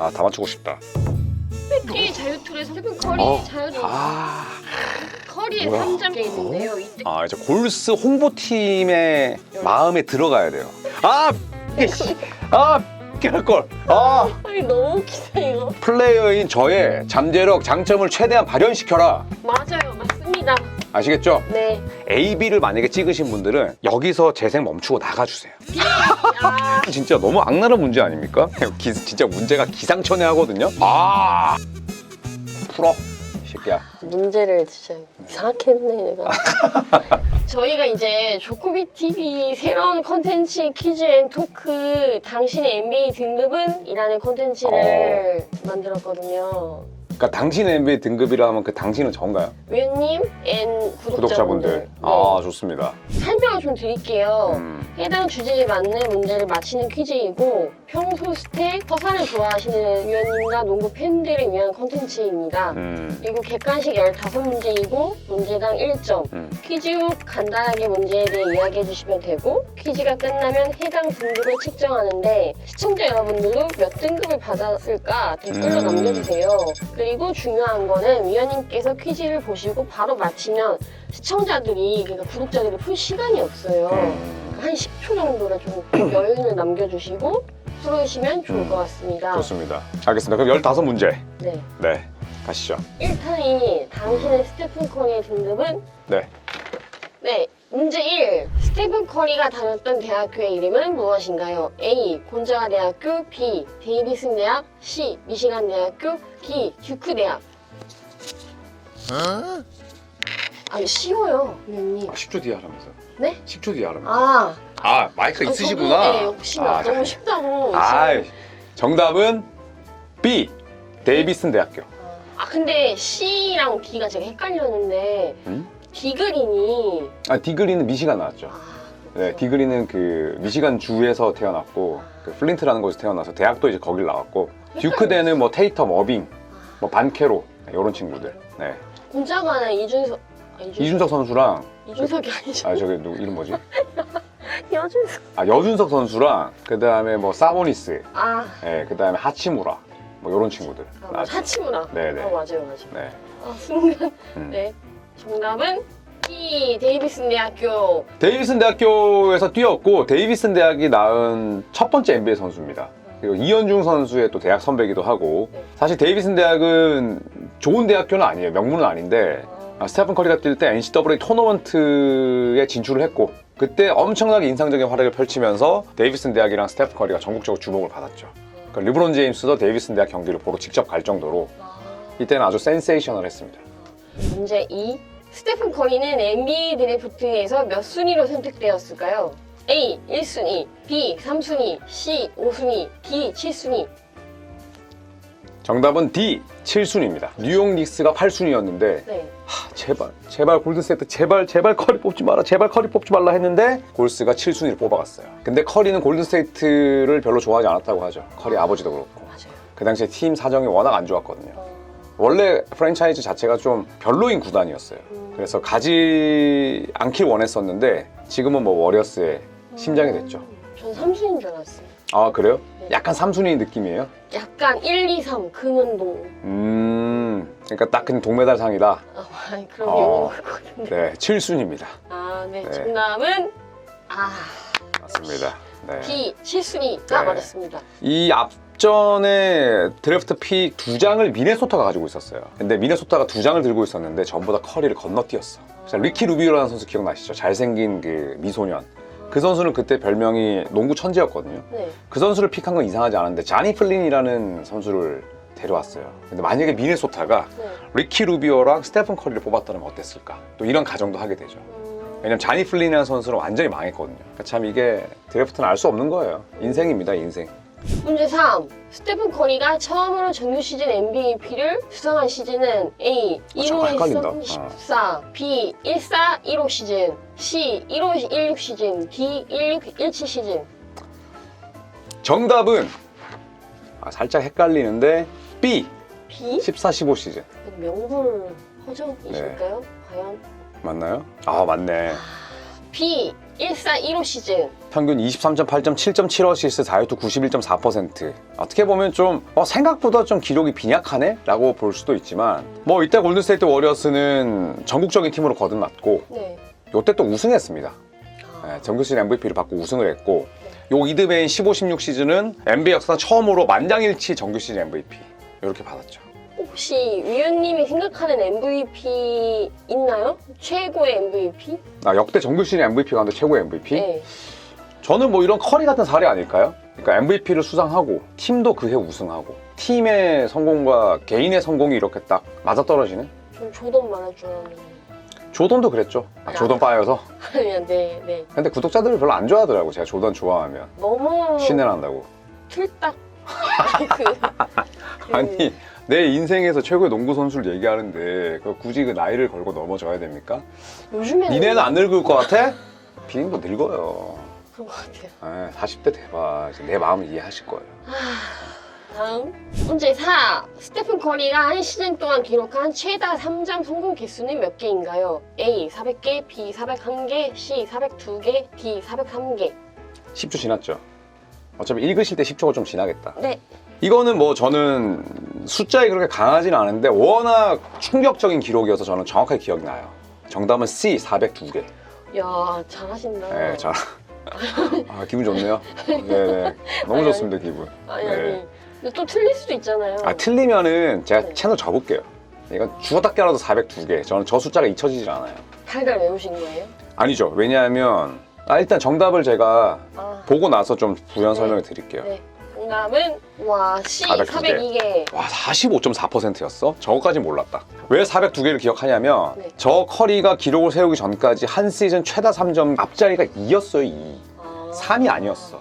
아, 다 맞추고 싶다. 이 자유투를 스테픈 커리 어. 자유투 아, 커리의 뭐야? 3점 게 있는데요. 이때 아 이제 골스 홍보팀의 마음에 들어가야 돼요. 아, 이게 씨. 아, 깨할 걸. 아, 아니 너무 웃기다 이거. 플레이어인 저의 잠재력, 장점을 최대한 발현시켜라. 맞아요, 맞습니다. 아시겠죠? 네. A, B를 만약에 찍으신 분들은 여기서 재생 멈추고 나가주세요. 아, 진짜 너무 악랄한 문제 아닙니까? 기- 진짜 문제가 기상천외하거든요. 아, 풀어, 이 새끼야. 문제를 진짜 이상하게 했네 내가. 저희가 이제 조코비 TV 새로운 컨텐츠 퀴즈 앤 토크 당신의 NBA 등급은? 이라는 컨텐츠를 만들었거든요. 그러니까 당신의 NBA 등급이라 하면 그 당신은 전가요? 위원님 앤 구독자분들. 구독자분들. 네. 아, 좋습니다. 설명을 좀 드릴게요. 음. 해당 주제에 맞는 문제를 맞히는 퀴즈이고 평소 스택, 서사를 좋아하시는 위원님과 농구 팬들을 위한 컨텐츠입니다. 음. 그리고 객관식 15문제이고 문제당 1점. 음. 퀴즈 후 간단하게 문제에 대해 이야기해 주시면 되고 퀴즈가 끝나면 해당 등급을 측정하는데 시청자 여러분들도 몇 등급을 받았을까 댓글로 음. 남겨주세요. 그리고 중요한 거는 위원님께서 퀴즈를 보시고 바로 맞히면 시청자들이 그러니까 구독자들이 풀 시간이 없어요. 음. 한 10초 정도를 좀 여유를 남겨주시고 풀으시면 좋을 음. 것 같습니다. 좋습니다. 알겠습니다. 그럼 15문제. 네. 네. 가시죠. 1탄이 당신의 스테픈 커리의 등급은? 네. 네. 문제 1. 스테픈 커리가 다녔던 대학교의 이름은 무엇인가요? A. 곤자가 대학교 B. 데이비슨 대학 C. 미시간 대학교 D. 듀크 대학 아 쉬워요, 위원님. 아, 10초 뒤에 하라면서. 네? 10초 뒤에 하라면서. 아, 아, 마이크가 아, 있으시구나. 저도, 네, 혹시 아, 너무 자, 쉽다고. 아, 지금. 정답은 B. 데이비슨 대학교. 아 근데 C랑 D가 제가 헷갈렸는데 음? 디그린이 아, 디그리는 미시간 나왔죠. 아, 네, 디그리는 그 미시간 주에서 태어났고 그 플린트라는 곳에서 태어나서 대학도 이제 거길 나왔고 듀크대는 뭐 테이텀, 어빙, 뭐 반케로 이런 친구들. 네. 곤자가는 이준석 아, 이준석 이준석 선수랑 이준석이 아니죠 아 저기 누 이름 뭐지? 여준석 아 여준석 선수랑 그 다음에 뭐 사보니스, 아 네, 그 다음에 하치무라 뭐 이런 친구들. 아, 나왔죠. 사치구나 네 네. 어, 맞아요 맞아요 네. 아 순간 음. 네 정답은 B 데이비슨 대학교 데이비슨 대학교에서 뛰었고 데이비슨 대학이 낳은 첫 번째 NBA 선수입니다. 그리고 이현중 선수의 또 대학 선배기도 하고 네. 사실 데이비슨 대학은 좋은 대학교는 아니에요. 명문은 아닌데 아, 스테픈 커리가 뛸 때 NCAA 토너먼트에 진출을 했고 그때 엄청나게 인상적인 활약을 펼치면서 데이비슨 대학이랑 스테픈 커리가 전국적으로 주목을 받았죠. 그러니까 르브론 제임스도 데이비슨 대학 경기를 보러 직접 갈 정도로 아, 이때는 아주 센세이셔널했습니다. 문제 2 스테픈 커리는 NBA 드래프트에서 몇 순위로 선택되었을까요? A 1순위, B 3순위, C 5순위, D 7순위 정답은 D 7순위입니다. 뉴욕 닉스가 8순위였는데 네. 하, 제발 제발 골든스테이트 제발 제발 커리 뽑지 마라 제발 커리 뽑지 말라 했는데 골스가 7순위를 뽑아갔어요 근데 커리는 골든스테이트를 별로 좋아하지 않았다고 하죠 커리 아버지도 그렇고 맞아요 그 당시에 팀 사정이 워낙 안 좋았거든요 어, 원래 프랜차이즈 자체가 좀 별로인 구단이었어요 음. 그래서 가지 않길 원했었는데 지금은 뭐 워리어스의 심장이 됐죠 전 3순위인 줄 알았어요. 아 그래요? 네. 약간 3순위 느낌이에요? 약간 1, 2, 3 금은동. 음 그러니까 딱 그냥 동메달상이다 아, 아니, 그런 어. 영웅 같은데. 네 7순위입니다 아, 네. 네. 정답은 아, 맞습니다 네. B 7순위가 네. 맞았습니다. 이 앞 전에 드래프트 픽 두 장을 미네소타가 가지고 있었어요. 근데 미네소타가 두 장을 들고 있었는데 전부 다 커리를 건너뛰었어. 자, 리키 루비오라는 선수 기억나시죠? 잘생긴 그 미소년. 그 선수는 그때 별명이 농구 천재였거든요. 네. 그 선수를 픽한 건 이상하지 않은데 자니 플린이라는 선수를 데려왔어요. 근데 만약에 미네소타가 네. 리키 루비오랑 스테픈 커리를 뽑았다면 어땠을까? 또 이런 가정도 하게 되죠. 음, 왜냐면 자니 플린이라는 선수는 완전히 망했거든요. 그러니까 참 이게 드래프트는 알 수 없는 거예요. 인생입니다, 인생. 문제 3. 스테픈 커리가 처음으로 정규 시즌 MVP를 수상한 시즌은 A. 아, 잠깐 헷갈린다. 15, 14, B. 14, 15 시즌, C. 15, 16 시즌, D. 16, 17 시즌. 정답은 아, 살짝 헷갈리는데 B B? 14, 15 시즌 명불 허전이실까요? 과연? 맞나요? 아 맞네. B 1415 시즌. 평균 23.8점, 7.7 어시스트, 4유투 91.4%. 어떻게 보면 좀 어, 생각보다 좀 기록이 빈약하네? 라고 볼 수도 있지만 뭐 이때 골든스테이트 워리어스는 전국적인 팀으로 거듭났고 네. 요때 또 우승했습니다. 아, 네, 정규 시즌 MVP를 받고 우승을 했고 요 이드베인 15-16 시즌은 NBA 역사상 처음으로 만장일치 정규 시즌 MVP 이렇게 받았죠. 혹시 위원님이 생각하는 MVP 있나요? 최고의 MVP? 아, 역대 정규 시즌 MVP 가운데 최고의 MVP? 네. 저는 뭐 이런 커리 같은 사례 아닐까요? 그러니까 MVP를 수상하고 팀도 그해 우승하고 팀의 성공과 개인의 성공이 이렇게 딱 맞아떨어지는? 전 조던 말할 줄 알았는데. 조던도 그랬죠. 아, 조던 빠여서. 아니야, 네, 네. 근데 구독자들이 별로 안 좋아하더라고. 제가 조던 좋아하면 너무 신내 난다고. 틀딱. 그, 그- 아니 내 인생에서 최고의 농구 선수를 얘기하는데 그 굳이 그 나이를 걸고 넘어져야 됩니까? 요즘에는 니네는 안 늙을 것 같아? 비행도 늙어요. 그런 것 같아요. 에, 40대 돼봐. 이제 내 마음을 이해하실 거예요. 다음 문제 4. 스테픈 커리가 한 시즌 동안 기록한 최다 3점 성공 개수는 몇 개인가요? A 400개, B 401개, C 402개, D 403개. 10초 지났죠. 어차피 읽으실 때 10초가 좀 지나겠다. 네. 이거는 뭐 저는 숫자에 그렇게 강하진 않은데 워낙 충격적인 기록이어서 저는 정확하게 기억이 나요. 정답은 C 402개. 야 잘하신다. 네, 잘. 아, 기분 좋네요. 네, 네. 너무 아니, 좋습니다, 기분. 아니 네. 아니. 근데 또 틀릴 수도 있잖아요. 아, 틀리면은 제가 네. 채널 접을게요. 이건 깨어나도 402개. 저는 저 숫자가 잊혀지질 않아요. 달달 외우신 거예요? 아니죠. 왜냐하면 아, 일단 정답을 제가 아. 보고 나서 좀 부연 네. 설명을 드릴게요. 네. 정답은 와 C 402개. 402개. 와 45.4%였어? 저거까지 몰랐다. 왜 402개를 기억하냐면 네. 저 커리가 기록을 세우기 전까지 한 시즌 최다 3점 앞자리가 2였어요 2. 아. 3이 아니었어.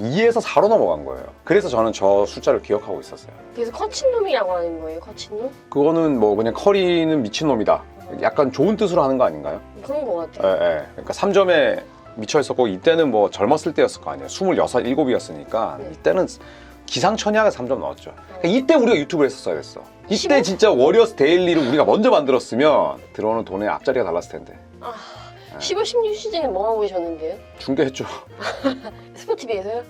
2에서 4로 넘어간 거예요. 그래서 저는 저 숫자를 기억하고 있었어요. 그래서 커친 놈이라고 하는 거예요. 커친 놈? 그거는 뭐 그냥 커리는 미친 놈이다. 약간 좋은 뜻으로 하는 거 아닌가요? 그런 거 예, 같아요. 예. 그러니까 3점에 미쳐 있었고 이때는 뭐 젊었을 때였을 거 아니에요. 26, 7이었으니까 네. 이때는 기상천외하게 3점 넣었죠. 그러니까 이때 우리가 유튜브를 했었어야 됐어. 이때 15? 진짜 워리어스 데일리를 우리가 먼저 만들었으면 들어오는 돈의 앞자리가 달랐을 텐데. 15, 16 시즌에 뭐 하고 계셨는데요? 중계했죠. 스포티비에서요?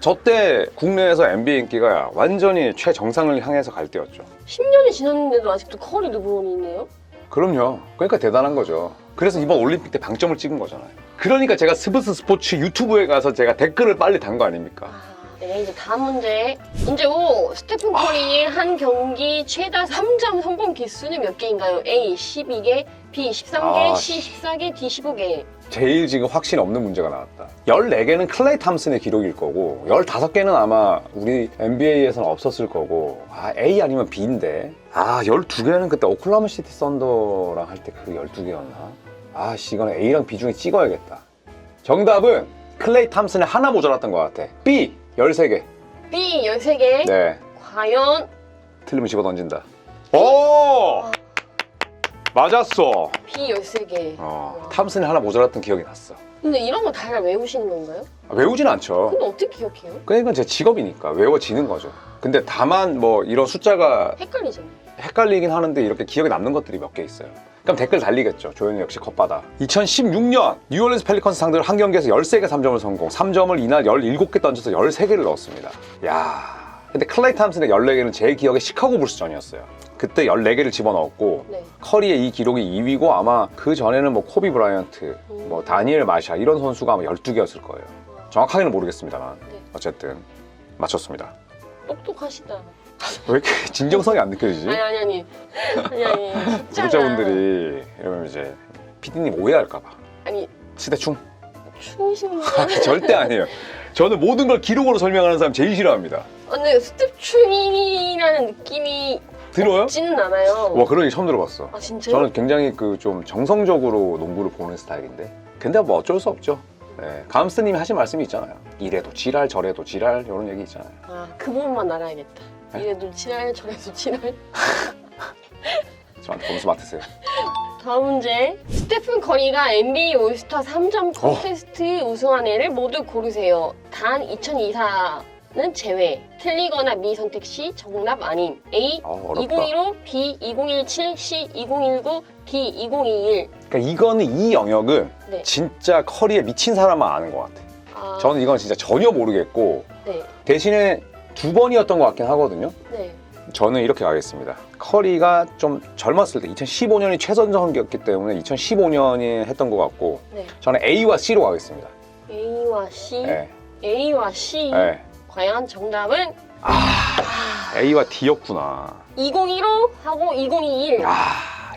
저때 국내에서 NBA 인기가 완전히 최정상을 향해서 갈 때였죠. 10년이 지났는데도 아직도 커리 르브론이네요? 그럼요. 그러니까 대단한 거죠. 그래서 이번 올림픽 때 방점을 찍은 거잖아요. 그러니까 제가 스브스 스포츠 유튜브에 가서 제가 댓글을 빨리 단 거 아닙니까? 네, 이제 다음 문제. 문제 5. 스테픈 커리의 한 경기 최다 3점 성공 개수는 몇 개인가요? A. 12개, B. 13개, 아, C. 14개, D. 15개. 제일 지금 확신 없는 문제가 나왔다. 14개는 클레이 탐슨의 기록일 거고 15개는 아마 우리 NBA에서는 없었을 거고 아 A 아니면 B인데 아 12개는 그때 오클라호마 시티 썬더랑 할 때 그 12개였나? 아씨 이거는 A랑 B 중에 찍어야겠다. 정답은 클레이 탐슨의 하나 모자랐던 것 같아. B 13개. B. 13개. 네. 과연 틀리면 집어 던진다. 오! 맞았어. B. 13개. 어, 탐슨이 하나 모자랐던 기억이 났어. 근데 이런 거 다 외우시는 건가요? 아, 외우진 않죠. 근데 어떻게 기억해요? 그러니까 제 직업이니까 외워지는 거죠. 근데 다만 뭐 이런 숫자가 헷갈리잖아요. 헷갈리긴 하는데 이렇게 기억에 남는 것들이 몇 개 있어요. 그럼 댓글 달리겠죠. 조현이 역시 컵바다. 2016년 뉴올리언스 펠리컨스 상대로 한 경기에서 13개 3점을 성공. 3점을 이날 17개 던져서 13개를 넣었습니다. 야. 근데 클레이 탐슨의 14개는 제 기억에 시카고 불스전이었어요. 그때 14개를 집어넣었고 네. 커리의 이 기록이 2위고 아마 그 전에는 뭐 코비 브라이언트, 뭐 다니엘 마샤 이런 선수가 아마 12개였을 거예요. 정확하게는 모르겠습니다만 네. 어쨌든 맞췄습니다. 똑똑하시다. 왜 이렇게 진정성이 안 느껴지지? 아니 아니 아니 아니 구독자분들이 이러면 이제 PD님 오해할까봐 아니 시대충? 충신 절대 아니에요. 저는 모든 걸 기록으로 설명하는 사람 제일 싫어합니다. 근데 스텝충이라는 느낌이 들어요? 없지는 않아요. 와 그런 얘기 처음 들어봤어. 아 진짜요? 저는 굉장히 그 좀 정성적으로 농구를 보는 스타일인데 근데 뭐 어쩔 수 없죠. 네, 감스님이 하신 말씀이 있잖아요. 이래도 지랄 저래도 지랄 이런 얘기 있잖아요. 아그 부분만 알아야겠다. 네? 이래도 지랄 저래도 지랄. 저한테 점수 맡으세요. 다음 문제. 스테픈 커리가 NBA 올스타 3점 어. 콘테스트 우승한 애를 모두 고르세요. 단 2024 제외. 틀리거나 미선택 시 정답 아님. A. 아, 어렵다. 2015, B. 2017, C. 2019, D. 2021. 그러니까 이거는 이 영역은 네. 진짜 커리에 미친 사람만 아는 것 같아. 아, 저는 이건 진짜 전혀 모르겠고 네. 대신에 두 번이었던 것 같긴 하거든요. 네. 저는 이렇게 가겠습니다. 커리가 좀 젊었을 때 2015년이 최전성기였기 때문에 2015년이 했던 것 같고 네. 저는 A와 C로 가겠습니다. A와 C. 네. A와 C. 네. 과연 정답은 아, A와 D였구나. 2015 하고 2021. 아,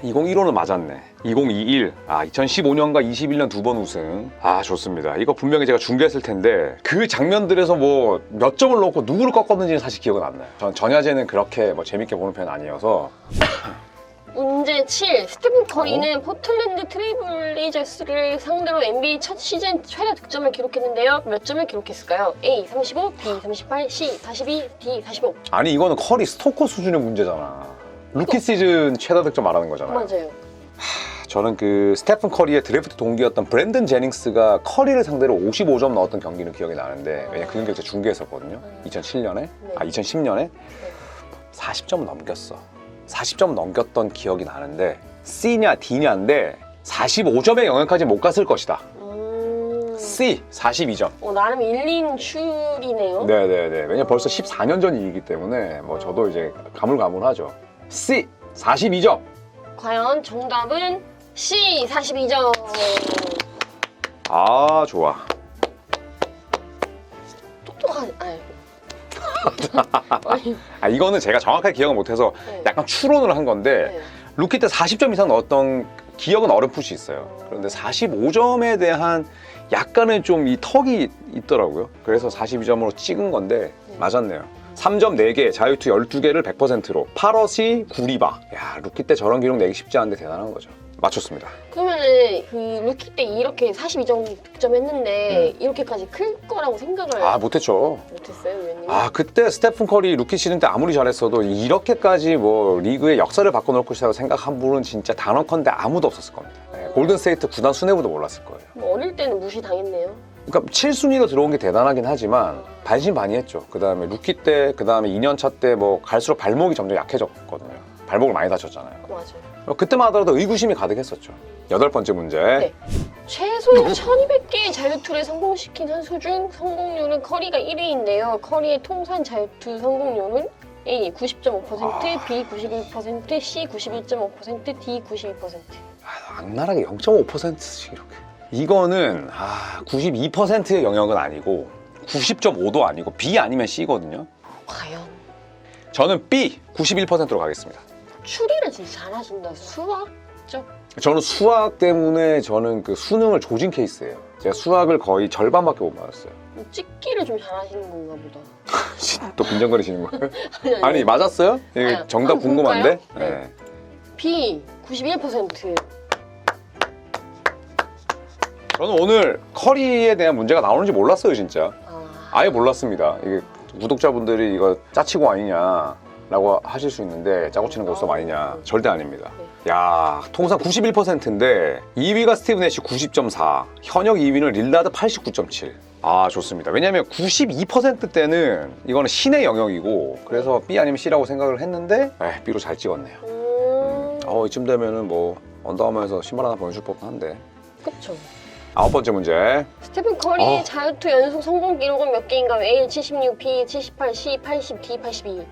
2015는 맞았네. 2021. 아, 2015년과 21년 두 번 우승. 아, 좋습니다. 이거 분명히 제가 중계했을 텐데 그 장면들에서 뭐 몇 점을 넣고 누구를 꺾었는지는 사실 기억은 안 나요. 전 전야제는 그렇게 뭐 재밌게 보는 편 아니어서 문제 7. 스테픈 커리는 어? 포틀랜드 트레이블레이저스를 상대로 NBA 첫 시즌 최다 득점을 기록했는데요. 몇 점을 기록했을까요? A 35, B 38, C 42, D 45. 아니 이거는 커리 스토커 수준의 문제잖아. 루키 시즌 최다 득점 말하는 거잖아요. 맞아요. 저는 그 스테픈 커리의 드래프트 동기였던 브랜든 제닝스가 커리를 상대로 55점 넣었던 경기는 기억이 나는데 왜냐 그 경기를 제가 중계했었거든요. 2007년에 아 2010년에 40점 넘겼어. 40점 넘겼던 기억이 나는데 C냐 D냐인데 45점의 영역까지 못 갔을 것이다. 음... C 42점. 어, 나름 일린 추리네요. 네네네. 왜냐 벌써 14년 전 일이기 때문에 뭐 저도 이제 가물가물하죠. C 42점. 과연 정답은 C 42점. 아 좋아. 똑똑한. 아니. 아니. 아 이거는 제가 정확하게 기억을 못해서 네. 약간 추론을 한 건데 네. 루키 때 40점 이상 넣었던 기억은 어렴풋이 있어요. 그런데 45점에 대한 약간의 좀 이 턱이 있더라고요. 그래서 42점으로 찍은 건데 네. 맞았네요. 3점 4개, 자유투 12개를 100%로. 파럿이 구리바. 야, 루키 때 저런 기록 내기 쉽지 않은데 대단한 거죠. 맞췄습니다. 그러면은 그 루키 때 이렇게 42점 득점했는데 이렇게까지 클 거라고 생각을 아, 못했죠. 못했어요, 위원님? 아, 그때 스테픈 커리 루키 시즌 때 아무리 잘했어도 이렇게까지 뭐 리그의 역사를 바꿔놓을 것이라고 생각한 분은 진짜 단언컨대 아무도 없었을 겁니다. 네, 골든 스테이트 구단 수뇌부도 몰랐을 거예요. 뭐 어릴 때는 무시 당했네요. 그러니까 7순위로 들어온 게 대단하긴 하지만 반신반의했죠. 그 다음에 루키 때, 그 다음에 2년 차 때 뭐 갈수록 발목이 점점 약해졌거든요. 발목을 많이 다쳤잖아요. 맞아요. 그때만 하더라도 의구심이 가득했었죠. 여덟 번째 문제. 네. 최소 1200개의 자유투를 성공시킨 선수 중 성공률은 커리가 1위인데요. 커리의 통산 자유투 성공률은 A 90.5%, 아. B 91%, C 91.5%, D 92%. 아, 악랄하게 0.5%씩 이렇게. 이거는 아, 92%의 영역은 아니고 90.5도 아니고 B 아니면 C거든요. 과연 저는 B 91%로 가겠습니다. 추리를 진짜 잘하신다. 수학적 저는 수학 때문에 저는 그 수능을 조진 케이스예요. 제가 수학을 거의 절반밖에 못 맞았어요. 찍기를 좀 잘하시는 건가 보다. 또 빈정거리시는 거예요? 아니, 아니. 맞았어요? 이게 아니, 정답 한번 궁금한데? 볼까요? 네. 네. B 91%. 저는 오늘 커리에 대한 문제가 나오는지 몰랐어요 진짜. 아, 아예 몰랐습니다. 이게 구독자분들이 이거 짜치고 아니냐 라고 하실 수 있는데 짜고 치는 고스톱 아니냐 절대 아닙니다. 야 통산 91%인데 2위가 스티븐 애쉬 90.4 현역 2위는 릴라드 89.7. 아 좋습니다. 왜냐하면 92%대는 이거는 신의 영역이고 그래서 B 아니면 C라고 생각을 했는데 에 B로 잘 찍었네요. 음, 어 이쯤 되면은 뭐 언더아머에서 신발 하나 보내줄 법은 한데 그쵸. 아홉 번째 문제 스테픈 커리의 어. 자유투 연속 성공 기록은 몇 개인가요? A 76, B 78, C 80, D 82.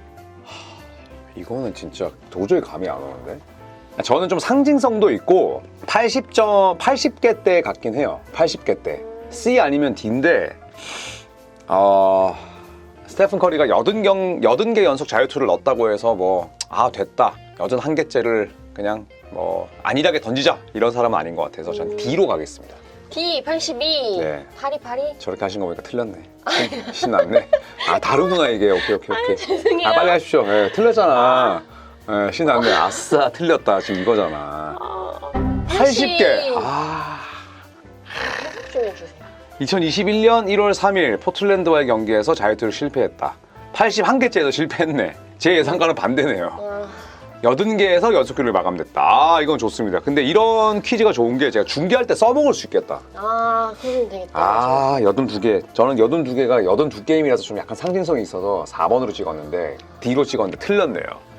이거는 진짜 도저히 감이 안 오는데 저는 좀 상징성도 있고 80점 80개 때 같긴 해요 80개 때 C 아니면 D인데 어, 스테픈 커리가 80경 80개 연속 자유투를 넣었다고 해서 뭐 아 됐다 81개째를 그냥 뭐 안일하게 던지자 이런 사람은 아닌 것 같아서 전 음. D로 가겠습니다 D 82. 네. 파리 파리. 저렇게 하신 거 보니까 틀렸네 신- 신났네 아 다르구나 이게 오케이 오케이 오케이 죄송해요. 아 빨리 하십시오. 예, 틀렸잖아. 예, 신났네. 아싸 틀렸다. 지금 이거잖아. 아, 80개. 아. 좀 해주세요. 2021년 1월 3일 포틀랜드와의 경기에서 자유투를 실패했다. 81개째에서 실패했네. 제 예상과는 반대네요. 아, 80개에서 6개를 마감됐다. 아, 이건 좋습니다. 근데 이런 퀴즈가 좋은 게 제가 중계할 때 써먹을 수 있겠다. 아, 그러면 되겠다. 아, 82개. 저는 82개가 82게임이라서 좀 약간 상징성이 있어서 4번으로 찍었는데 D로 찍었는데 틀렸네요.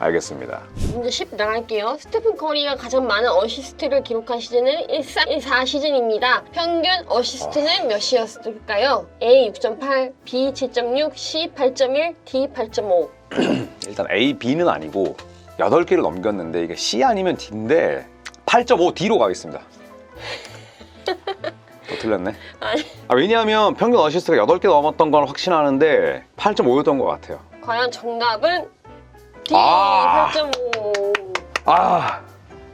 알겠습니다. 문제 10 나갈게요. 스테픈 커리가 가장 많은 어시스트를 기록한 시즌은 14, 14 시즌입니다. 평균 어시스트는 몇이었을까요? A 6.8, B 7.6, C 8.1, D 8.5. 일단 A, B는 아니고 8개를 넘겼는데 이게 C 아니면 D인데 8.5 D로 가겠습니다. 또 틀렸네. 아니. 아, 왜냐하면 평균 어시스트가 8개 넘었던 건 확신하는데 8.5였던 것 같아요. 과연 정답은 D 아. 8.5. 아,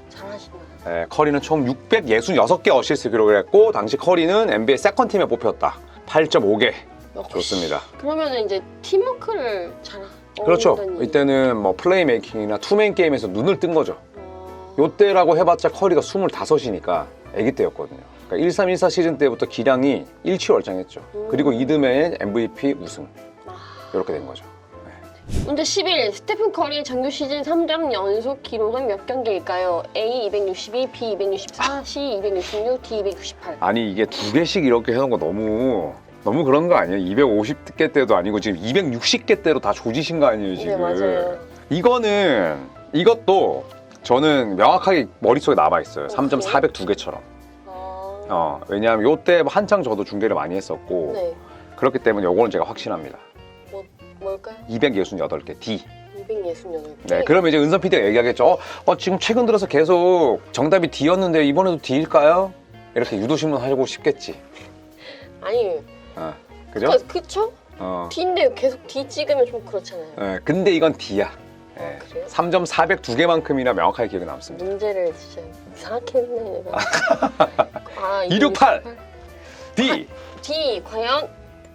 잘하신다. 네, 커리는 총 666개 어시스트 기록을 했고 당시 커리는 NBA 세컨 팀에 뽑혔다. 8.5개. 역시. 좋습니다. 그러면은 이제 팀워크를 잘 그렇죠. 얘기. 이때는 뭐 플레이메이킹이나 투맨 게임에서 눈을 뜬 거죠. 어, 요때라고 해봤자 커리가 25이니까 아기 때였거든요. 그러니까 1314 시즌 때부터 기량이 일취월장했죠. 음. 그리고 이듬해 MVP 우승 아. 이렇게 된 거죠. 문제 11. 스테픈 커리의 정규 시즌 3점 연속 기록은 몇 경기일까요? A 262, B 264, C 266, D 298. 아니 이게 두 개씩 이렇게 해놓은 거 너무 너무 그런 거 아니에요? 250개 때도 아니고 지금 260개 때로 다 조지신 거 아니에요 지금? 네, 맞아요. 이거는 이것도 저는 명확하게 머릿속에 남아 있어요. 어, 3.400두 개처럼. 아, 어, 왜냐하면 요때 한창 저도 중계를 많이 했었고 네. 그렇기 때문에 요거는 제가 확신합니다. 뭘까요? 268개 D. 268개. 네, 그러면 이제 은선 PD가 얘기하겠죠. 어, 어, 지금 최근 들어서 계속 정답이 D였는데 이번에도 D일까요? 이렇게 유도신문 하고 싶겠지. 아니, 어, 그죠? 그, 그쵸? 어. D인데 계속 D 찍으면 좀 그렇잖아요. 예, 근데 이건 D야. 예. 그래요? 3.400 두 개만큼이나 명확하게 기억에 남습니다. 문제를 진짜 이상하게 했네, 내가. 아, 268. D. D, 과연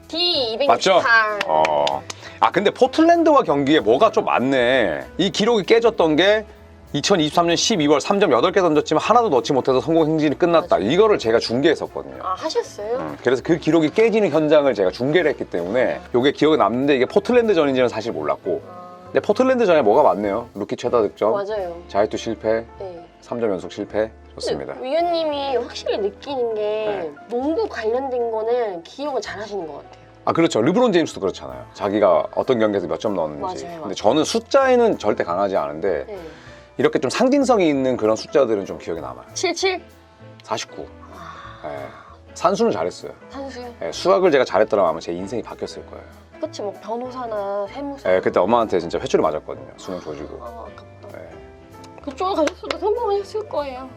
D 268. 맞죠? 어. 아 근데 포틀랜드와 경기에 뭐가 좀 많네. 이 기록이 깨졌던 게 2023년 12월 3점 8개 던졌지만 하나도 넣지 못해서 성공 행진이 끝났다. 맞아. 이거를 제가 중계했었거든요. 아, 하셨어요? 음, 그래서 그 기록이 깨지는 현장을 제가 중계를 했기 때문에 이게 기억에 남는데 이게 포틀랜드전인지는 사실 몰랐고 아, 근데 포틀랜드전에 뭐가 많네요. 루키 최다 득점, 맞아요. 자유투 실패, 네. 3점 연속 실패. 좋습니다. 위원님이 확실히 느끼는 게 네. 농구 관련된 거는 기억을 잘 하시는 것 같아요. 아 그렇죠. 르브론 제임스도 그렇잖아요. 자기가 어떤 경기에서 몇 점 넣었는지. 맞아요, 맞아요. 근데 저는 숫자에는 절대 강하지 않은데 네. 이렇게 좀 상징성이 있는 그런 숫자들은 좀 기억에 남아요. 77? 49. 아, 예. 산수는 잘했어요. 산수요? 예, 수학을 제가 잘했더라면 아마 제 인생이 바뀌었을 거예요. 그치, 뭐 변호사나 세무사. 예, 그때 엄마한테 진짜 회초리 맞았거든요. 수능 조지고. 아, 아깝다. 예. 그쪽으로 가셨어도 성공하셨을 거예요.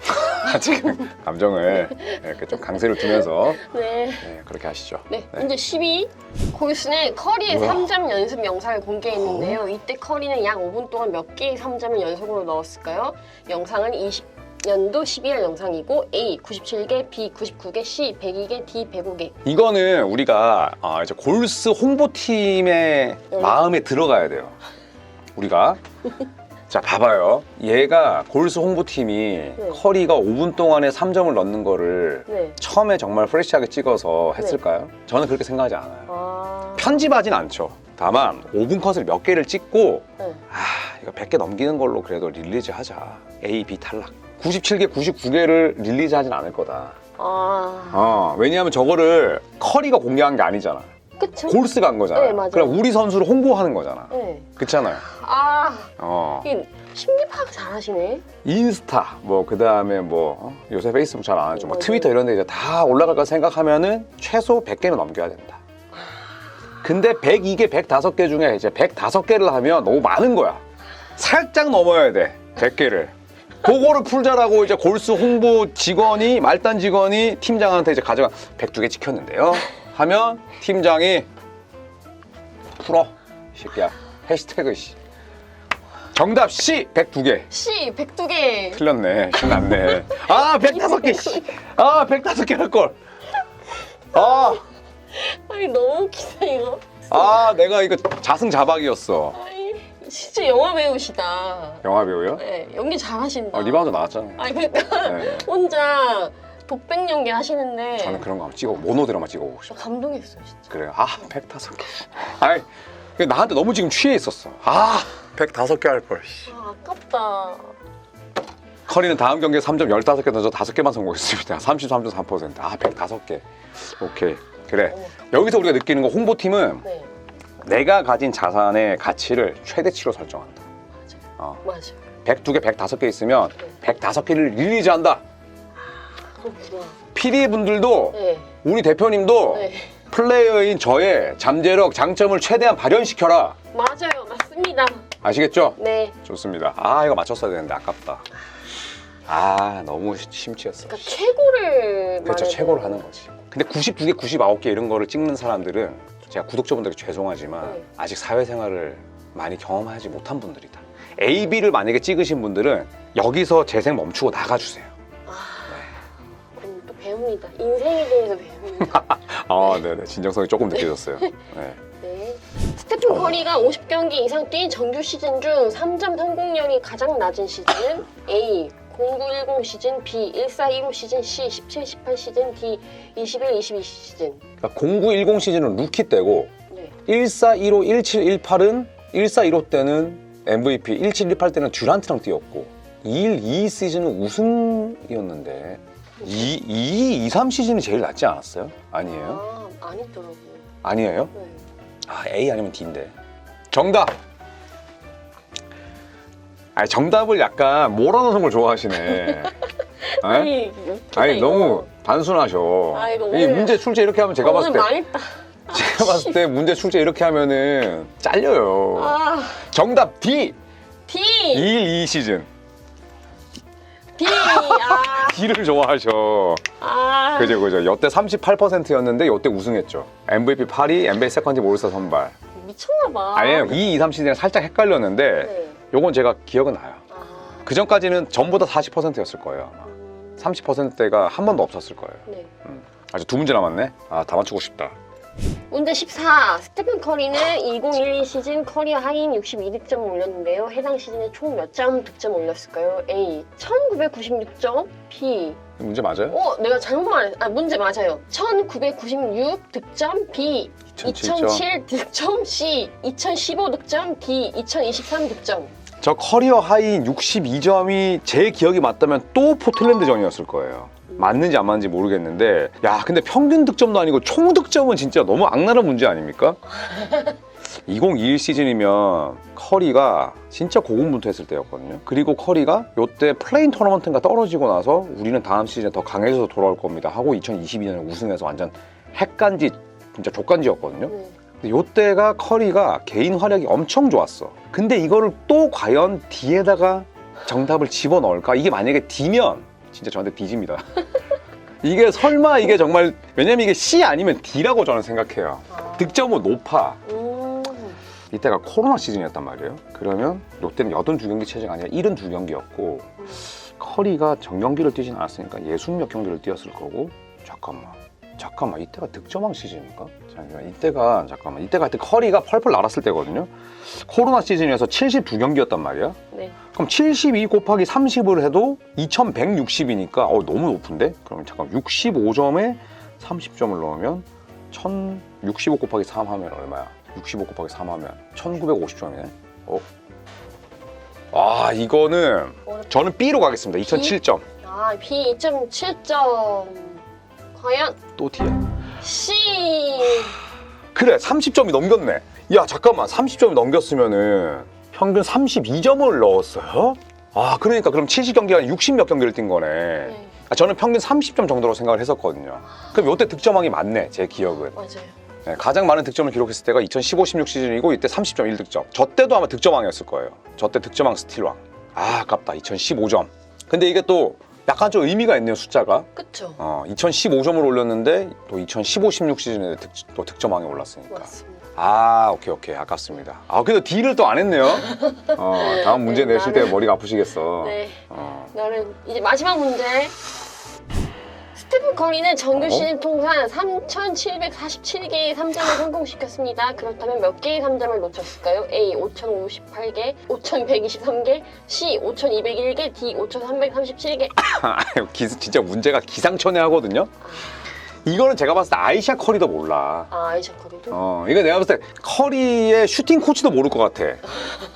아, 지금 감정을 이렇게 좀 강세를 두면서 네. 예, 그렇게 하시죠. 네, 네. 문제 12. 골스는 커리의 뭐야? 3점 연습 영상을 공개했는데요. 이때 커리는 약 5분 동안 몇 개의 3점을 연속으로 넣었을까요? 영상은 20년도 12월 영상이고 A 97개, B 99개, C 102개, D 105개. 이거는 우리가 아, 이제 골스 홍보팀의 네. 마음에 들어가야 돼요. 우리가 자 봐봐요. 얘가 골스 홍보팀이 커리가 5분 동안에 3점을 넣는 거를 네. 처음에 정말 프레시하게 찍어서 했을까요? 저는 그렇게 생각하지 않아요. 아. 편집하진 않죠. 다만 5분 컷을 몇 개를 찍고 네. 아 이거 100개 넘기는 걸로 그래도 릴리즈 하자. A, B 탈락. 97개, 99개를 릴리즈 하진 않을 거다. 아. 어, 왜냐하면 저거를 커리가 공개한 게 아니잖아. 그쵸? 골스가 한 거잖아. 네, 맞아요. 그럼 우리 선수를 홍보하는 거잖아. 네. 그렇잖아요. 아. 어. 이게 심리 파악 잘하시네. 인스타 뭐 그다음에 뭐 어? 요새 페이스북 잘 안 하죠. 뭐 맞아요. 트위터 이런 데 이제 다 올라갈까 생각하면은 최소 100개는 넘겨야 된다. 근데 102개, 105개 중에 이제 105개를 하면 너무 많은 거야. 살짝 넘어야 돼. 100개를. 그거를 풀자라고 이제 골스 홍보 직원이 말단 직원이 팀장한테 이제 가져가 102개 찍혔는데요. 하면 팀장이 풀어. 이 새끼야. 해시태그 씨. 정답 C 102개. C 102개. 틀렸네. 신났네. 아, 105개, 씨. 아, 105개 할 걸. 아, 아니 너무 웃기다 이거. 아, 내가 이거 자승자박이었어. 아니 진짜 영화 배우시다. 영화 배우요? 네, 연기 잘하신다. 어, 리바운드 나왔잖아요. 아니 그러니까 네. 혼자 독백 연기 하시는데 저는 그런 거 한번 찍어, 모노 드라마 찍어보고 저 싶어. 감동했어요 진짜. 그래요. 아, 105개. 아이, 나한테 너무 지금 취해 있었어. 아, 105개 할 걸. 씨. 아, 아깝다. 커리는 다음 경기에 3점 15개 던져 5개만 성공했습니다. 33.3%. 아, 105개. 오케이. 그래. 너무 여기서 우리가 느끼는 거 홍보팀은 네, 내가 가진 자산의 가치를 최대치로 설정한다. 어. 맞아요. 102개, 105개 있으면 105개를 릴리즈한다. PD 분들도 네, 우리 대표님도 네. 플레이어인 저의 잠재력, 장점을 최대한 발현시켜라. 맞아요. 맞습니다. 아시겠죠? 네. 좋습니다. 아 이거 맞췄어야 되는데 아깝다. 아 너무 시- 심취했어. 그러니까 최고를 그렇죠 말해야 최고로. 하는 거지. 근데 92개, 99개 이런 거를 찍는 사람들은 제가 구독자분들께 죄송하지만 네. 아직 사회생활을 많이 경험하지 못한 분들이다. A, B를 만약에 찍으신 분들은 여기서 재생 멈추고 나가주세요. 배웁니다. 인생에 대해서 배웁니다. 아, 네 네. 진정성이 조금 느껴졌어요. 네. 네. 스테픈 커리가 50경기 이상 뛴 정규 시즌 중 3점 성공률이 가장 낮은 시즌은 A. 0910 시즌 B 1415 시즌 C 17 18 시즌 D 21 22 시즌 그러니까 0910 시즌은 루키 때고 네. 1415, 1718은 1415 때는 MVP, 1718 때는 듀란트랑 뛰었고 21, 22 시즌은 우승이었는데 2, 2, 2, 3 시즌이 제일 낫지 않았어요? 아니에요? 아, 아니더라고요. 아니에요? 네. 아, A 아니면 D인데. 정답! 아니, 정답을 약간 몰아넣는 걸 좋아하시네. 에? 아니, 웃기다, 아니, 이거. 너무 단순하셔. 아, 이거 이 오늘- 문제 출제 이렇게 하면 제가 어, 봤을 오늘 때 망했다. 제가 봤을 때 문제 출제 이렇게 하면은 잘려요. 아, 정답 D. D 2, 2 시즌. D 아, D를 좋아하셔. 아. 그죠, 그죠. 여태 38%였는데 여태 우승했죠. MVP 8위, NBA 세컨드 몰스타 선발. 미쳤나 봐. 아니에요. 2, 2, 3 시즌에 살짝 헷갈렸는데 네. 요건 제가 기억은 나요. 아, 그 전까지는 전부 다 40%였을 거예요. 아마. 음, 30%대가 한 번도 없었을 거예요. 네. 아직 두 문제 남았네. 아, 다 맞추고 싶다. 문제 14. 스테픈 커리는 2012 시즌 커리어 하인 62득점을 올렸는데요. 해당 시즌에 총 몇 점 득점 올렸을까요? A. 1996점. B. 문제 맞아요? 어, 내가 잘못 말했. 아, 문제 맞아요. 1996 득점. B. 2007점. 2007 득점. C. 2015 득점. D. 2023 득점. 저 커리어 하이인 62점이 제 기억이 맞다면 또 포틀랜드전이었을 거예요. 맞는지 안 맞는지 모르겠는데 야 근데 평균 득점도 아니고 총 득점은 진짜 너무 악랄한 문제 아닙니까? 2021 시즌이면 커리가 진짜 고군분투했을 때였거든요. 그리고 커리가 요때 플레인 토너먼트가 떨어지고 나서 우리는 다음 시즌에 더 강해져서 돌아올 겁니다 하고 2022년에 우승해서 완전 핵간지 진짜 족간지였거든요. 네. 근데 요때가 커리가 개인 활약이 엄청 좋았어. 근데 이거를 또 과연 D에다가 정답을 집어 넣을까? 이게 만약에 D면 진짜 저한테 D집니다. 이게 설마 이게 정말 왜냐면 이게 C 아니면 D라고 저는 생각해요. 아. 득점은 높아. 음. 이때가 코로나 시즌이었단 말이에요. 그러면 롯데는 82경기 체제가 아니라 72경기였고 커리가 정경기를 뛰진 않았으니까 60몇 경기를 뛰었을 거고 잠깐만 잠깐만 이때가 득점왕 시즌인가? 잠깐만 이때가 잠깐만 이때가 하여튼 커리가 펄펄 날았을 때거든요. 코로나 시즌이어서 72경기였단 말이야. 네. 그럼 72 곱하기 30을 해도 2160이니까 어 너무 높은데? 그럼 잠깐 65점에 30점을 넣으면 1065 곱하기 3 하면 얼마야? 65 곱하기 3 하면 1950점이네. 어? 아 이거는. 저는 B로 가겠습니다. 2007점. 아, B 2.7점. 과연 또 D야. C. 그래 30점이 넘겼네. 야 잠깐만 30점이 넘겼으면은 평균 32점을 넣었어요? 아 그러니까 그럼 70경기가 아니라 60몇 경기를 뛴 거네. 네, 아, 저는 평균 30점 정도로 생각을 했었거든요. 그럼 이때 득점왕이 맞네, 제 기억은. 맞아요. 네, 가장 많은 득점을 기록했을 때가 2015-16 시즌이고 이때 30점 1득점. 저 때도 아마 득점왕이었을 거예요. 저 때 득점왕 스틸왕. 아, 아깝다. 2015점. 근데 이게 또 약간 좀 의미가 있네요, 숫자가. 그쵸? 어, 2015점을 올렸는데 또 2015-16 시즌에 득, 또 득점왕에 올랐으니까. 맞습니다. 아, 오케이, 오케이. 아깝습니다. 아, 근데 D를 또 안 했네요. 어, 다음 문제 네, 내실 때 나는- 머리가 아프시겠어. 네. 어. 나는 이제 마지막 문제. 스테픈 커리는 정규 어? 시즌 통산 3,747개의 3점을 성공시켰습니다. 그렇다면 몇 개의 3점을 놓쳤을까요? A. 5,058개, 5,123개, C. 5,201개, D. 5,337개. 아유, 기- 진짜 문제가 기상천외하거든요. 이거는 제가 봤을 때 아이샤 커리도 몰라. 아 아이샤 커리도? 어, 이거 내가 봤을 때 커리의 슈팅 코치도 모를 것 같아.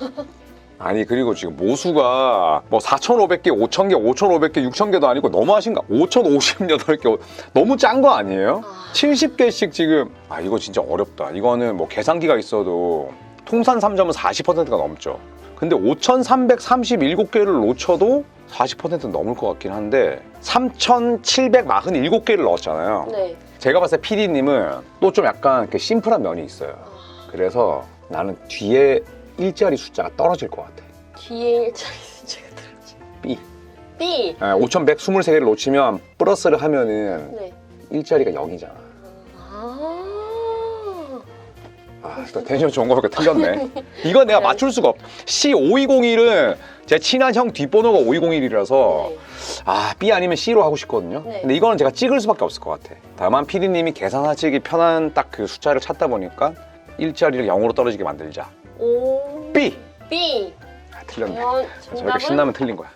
아니 그리고 지금 모수가 뭐 4,500개, 5,000개, 5,500개, 6,000개도 아니고 너무 하신가? 5,058개 너무 짠 거 아니에요? 아. 70개씩 지금 아 이거 진짜 어렵다. 이거는 뭐 계산기가 있어도 통산 3점은 40%가 넘죠. 근데 5,337개를 놓쳐도 40% 넘을 것 같긴 한데 3,747개를 넣었잖아요. 네. 제가 봤을 때 PD님은 또 좀 약간 그 심플한 면이 있어요. 아, 그래서 나는 뒤에 일자리 숫자가 떨어질 것 같아. 뒤에 일자리 숫자가 들었지. B. B. 5,123개를 놓치면 플러스를 하면은 네. 일자리가 0이잖아. 아. 아, 또 텐션 좋은 거 보니까 틀렸네. 이건 내가 맞출 수가 없. C5201은 제 친한 형 뒷번호가 5201이라서 네. 아 B 아니면 C로 하고 싶거든요. 네. 근데 이거는 제가 찍을 수밖에 없을 것 같아. 다만 PD님이 계산하시기 편한 딱 그 숫자를 찾다 보니까 일자리를 0으로 떨어지게 만들자. 오. B. B. 아, 틀렸네. 과연 저렇게 정답은 신나면 틀린 거야.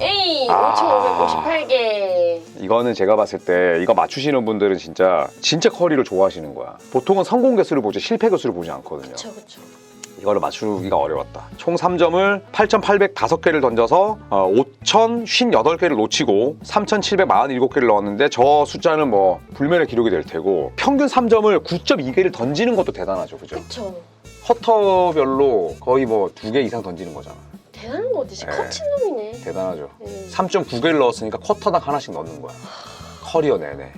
A. 아. 5,558개. 이거는 제가 봤을 때 이거 맞추시는 분들은 진짜 진짜 커리를 좋아하시는 거야. 보통은 성공 개수를 보지 실패 개수를 보지 않거든요. 그쵸 그쵸. 이거를 맞추기가 어려웠다. 총 3점을 8,805개를 던져서 어, 5,058개를 놓치고 3,747개를 넣었는데 저 숫자는 뭐 불멸의 기록이 될 테고 평균 3점을 9.2개를 던지는 것도 대단하죠. 그죠? 그쵸. 허터별로 거의 뭐 두 개 이상 던지는 거잖아. 대단한 거 같아. 진짜 네. 커친 놈이네. 대단하죠. 네. 3.9개를 넣었으니까 쿼터당 하나씩 넣는 거야. 커리어 내내.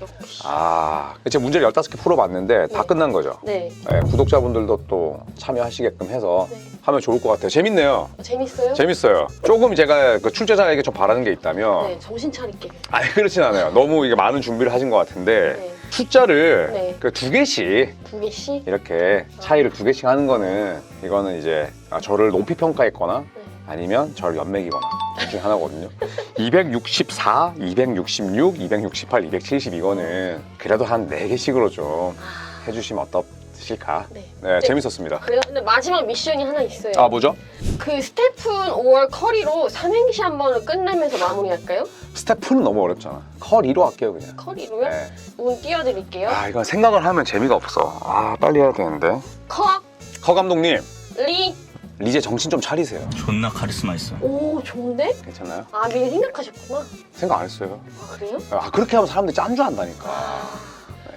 역시. 아, 제가 문제를 15개 풀어봤는데 다 네. 끝난 거죠. 네. 네, 구독자분들도 또 참여하시게끔 해서 네. 하면 좋을 것 같아요. 재밌네요. 어, 재밌어요? 재밌어요. 조금 제가 그 출제자에게 좀 바라는 게 있다면, 네. 정신 차릴게. 아니 그렇진 않아요. 너무 이게 많은 준비를 하신 것 같은데 네. 숫자를 네. 그 두 개씩 두 개씩. 이렇게 차이를 두 개씩 하는 거는 이거는 이제 아, 저를 높이 평가했거나 네. 아니면 저를 연맥이거나 둘 중에 하나거든요. 264, 266, 268, 270 이거는 그래도 한 네개씩으로좀 아. 해주시면 어 떠실까? 네. 네, 재밌었습니다. 그래요? 근데 마지막 미션이 하나 있어요. 아, 뭐죠? 그 스테픈 5월 커리로 삼행시 한 번을 끝내면서 마무리할까요? 스태프는 너무 어렵잖아. 컬2로 할게요, 그냥. 커리로요? 네. 운 띄워드릴게요. 아, 이건 생각을 하면 재미가 없어. 아, 빨리 해야 되는데. 커, 커 감독님, 리. 이제 정신 좀 차리세요. 존나 카리스마 있어. 오, 좋은데? 괜찮나요? 아, 미리 생각하셨구나. 생각 안 했어요. 아, 그래요? 아, 그렇게 하면 사람들이 짠 줄 안다니까.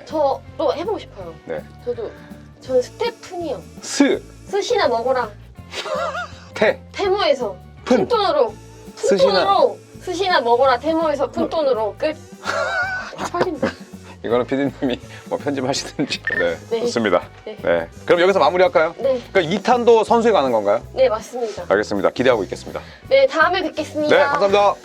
네. 저도 해보고 싶어요. 네. 저도, 저는 스테픈이요. 스, 스시나 먹어라. 테, 테모에서 푼. 푼돈으로. 스시나. 푼돈으로. 스시나 먹어라. 테모에서 푼돈으로. 끝. 아, 빨린다. 이거는 피디님이 뭐 편집하시든지. 네, 네. 좋습니다. 네. 네. 그럼 여기서 마무리할까요? 네, 그러니까 2탄도 선수에 가는 건가요? 네, 맞습니다. 알겠습니다. 기대하고 있겠습니다. 네, 다음에 뵙겠습니다. 네, 감사합니다.